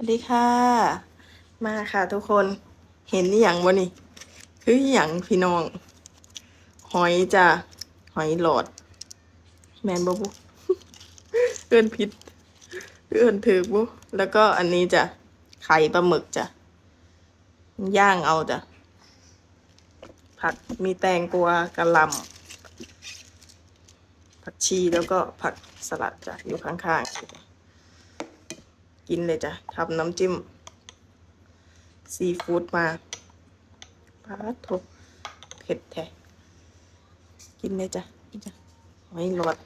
สวัสดีค่ะ มาค่ะทุกคนเห็นอย่างวะนี่ คืออย่างพี่น้อง หอยจ้ะหอยหลอด แมนบ่บุเอื้อนพิษเอื้อนถือบุแล้วก็อันนี้จ้ะไข่ปลาหมึกจ้ะย่างเอาจ้ะผักมีแตงกวากระลำผักชีแล้วก็ผักสลัดจ้ะอยู่ข้างๆ กินเลยจ้ะทำน้ำจิ้ม ซีฟู้ดมาปลาทบเผ็ดแท้กินเลยจ้ะกินจ้ะหอยหลอด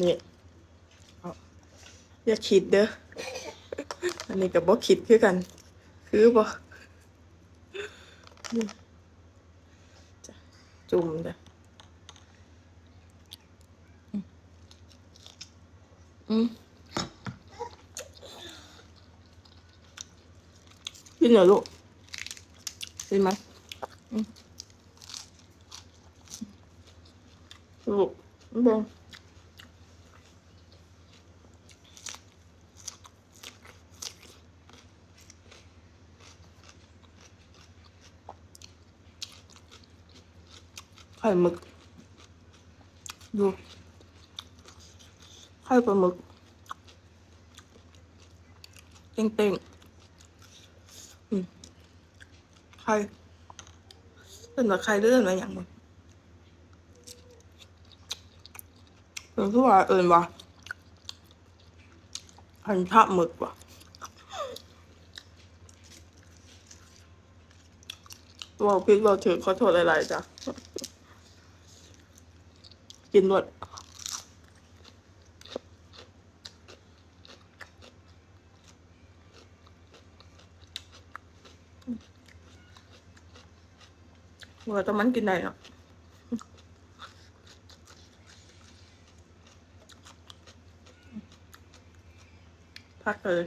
นี่อย่าคิดเด้ออันนี้กับบ่คิดคือกัน คือบ่นี่จ้ะจุ่มจ้ะอืมอืม กินเหรอลูกกินไหมอืมลูกไม่เป็นไข่หมึกดูไข่ปลาหมึกเต่งๆ ใครเป็นว่าใครเรื่องอะไรอย่างมึงเป็นผู้ว่าเอิญว่าพันภาพหมึกวะว่าพริกเราถือขอโทษหลายๆจ้ะกินหมด ว่าแต่มันกินได้เนาะพักเลย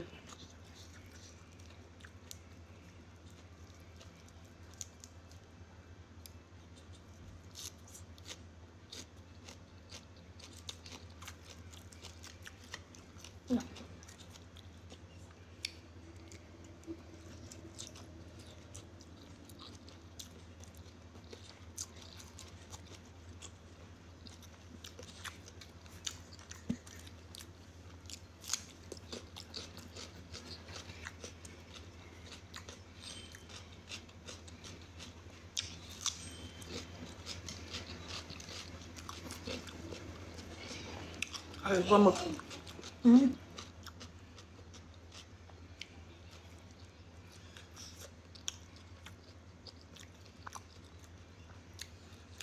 ปลาหมึก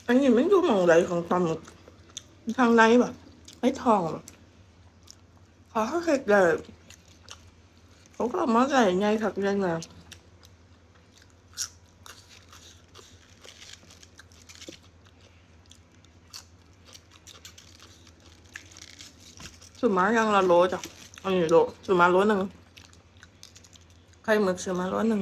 อันนี้ไม่รู้มองไหนของปลาหมึกทางในแบบไม่ทองแบบเขาเขาเห็ดเลยเขาก็มาใส่ไงถักยังไง สุมายังละโลจ้ะอันนี้โลสุมาโลหนึ่งไข่หมึกสุมาโลหนึ่ง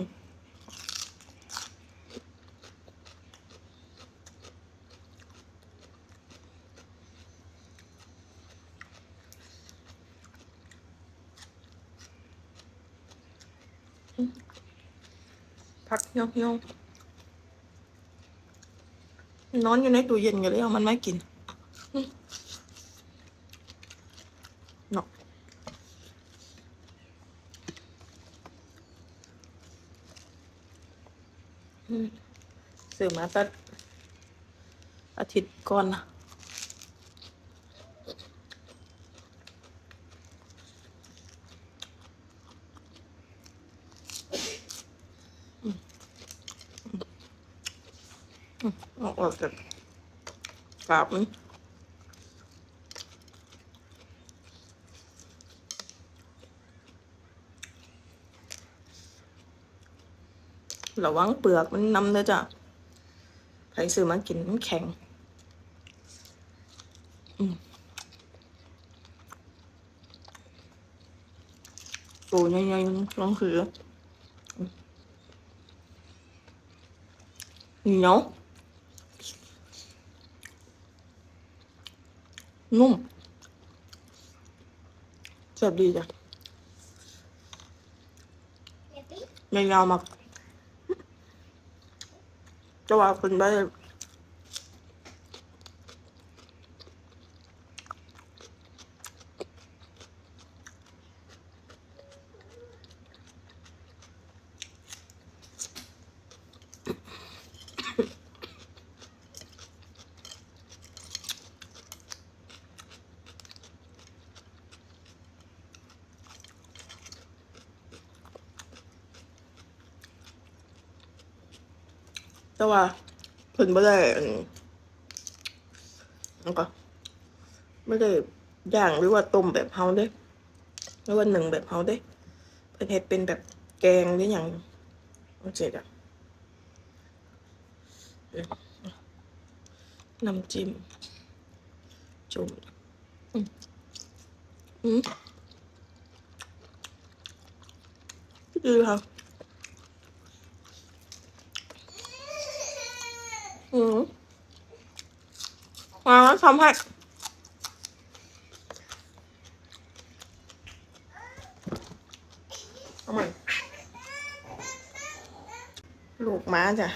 พักเหี่ยวเหี่ยวนอนอยู่ในตู้เย็นกันเลยเอามันไม่กินอืมเนาะอืม ซื้อมาตั้งอาทิตย์ก่อนนะออกจากกาบมัน ระวังเปลือกมันนำเด้อจ้ะใครซื้อมากินมันแข็งอืมปูใหญ่ๆลองคือเหนียวนุ่มแซ่บดีจ้ะยาวๆมาก จะว่าคนได้ แต่ว่าเพิ่นไม่ได้อันนั่นก็ไม่ได้ย่างหรือว่าต้มแบบเฮาเด้หรือว่าหนึ่งแบบเฮาเด้เพิ่นเฮ็ดเป็นแบบแกงหรือหยังเอาเจ็ดอะน้ำจิ้มจุ่มอืมอืมดีค่ะ อืมมาแล้วทำให้เอาใหม่ลูกม้าจ้ะ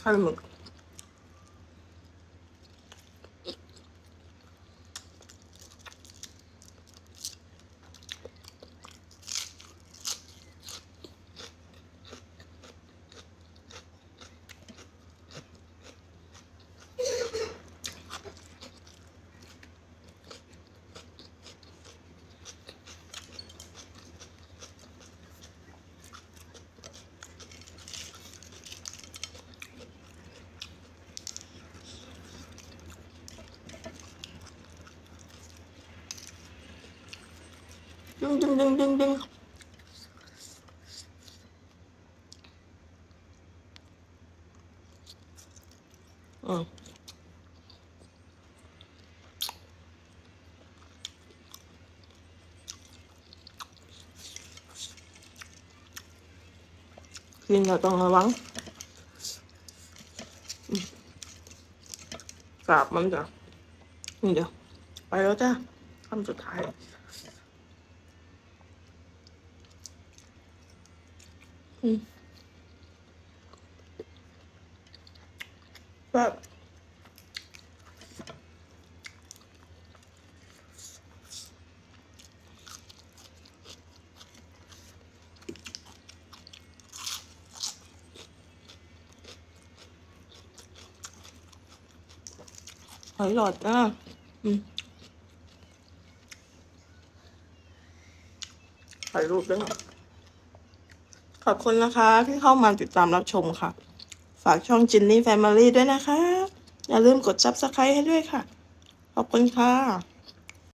ไข่ห มึกดึงดึงดึงดึงดึงอืมกินเราต้องระวังอืมกราบมันจ้ะนี่เดี๋ยวไปแล้วจ้ะคำสุดท้าย อืม แบบหอยหลอดอืมถ่ายรูปด้วย อบคุณนะคะที่เข้ามาติดตามรับชมค่ะ ฝากช่องจินนี่แฟมิลี่ด้วยนะคะ อย่าลืมกด subscribe ให้ด้วยค่ะ ขอบคุณค่ะ